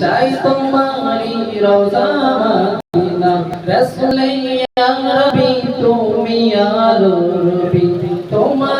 চাই তোমারি রোজা মদিনা। রসুলে রবি তুমি আলো রবি তোমারি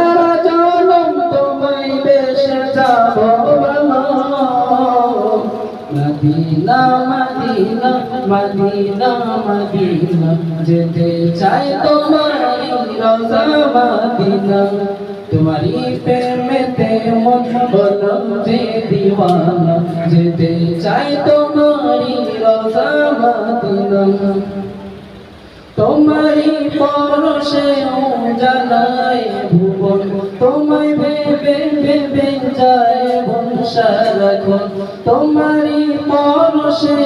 মদিনা মদিনা মদিনা মদিনা। যেতে চাই তোমারি রোজা মদিনা। তোমারি প্রেমেতে মন বলো যে দিওয়ানা। যেতে চাই তোমারি রোজা মদিনা। তোমারি পরশে জানায় ভুবন। তোমায় বংশারাখন তোমারি পরশে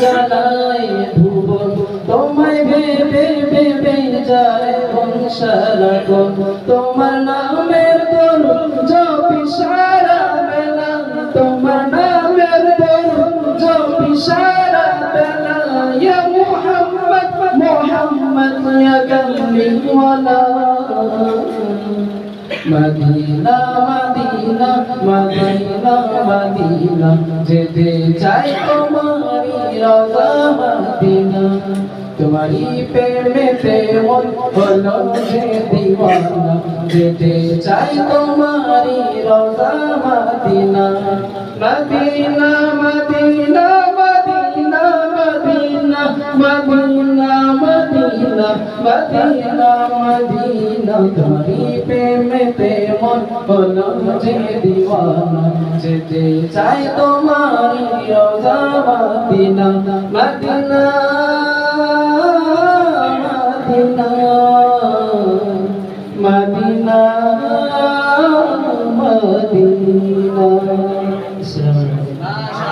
জানায় ভুবন। তোমায় ভেবে ভেবে যায় বংশারাখন তোমার নামের তরু জপি সারা বেলা। তোমার নামের তরু জপি সারা বেলা। ইয়া মুহাম্মদ মুহাম্মদ, ইয়া কামলি ওয়ালা মদিনা মদিনা মদিনা মদিনা। যেতে চাই তোমারি রোজা মদিনা। তোমারি প্রেমেতে হলো যে দিওয়ানা। যেতে চাই তোমারি রোজা মদিনা। মদিনা মদিনা মদিনা তোমারি প্রেমেতে মন হলো যে দিওয়ানা যেতে চাই তোমার রোজা মদিনা মদিনা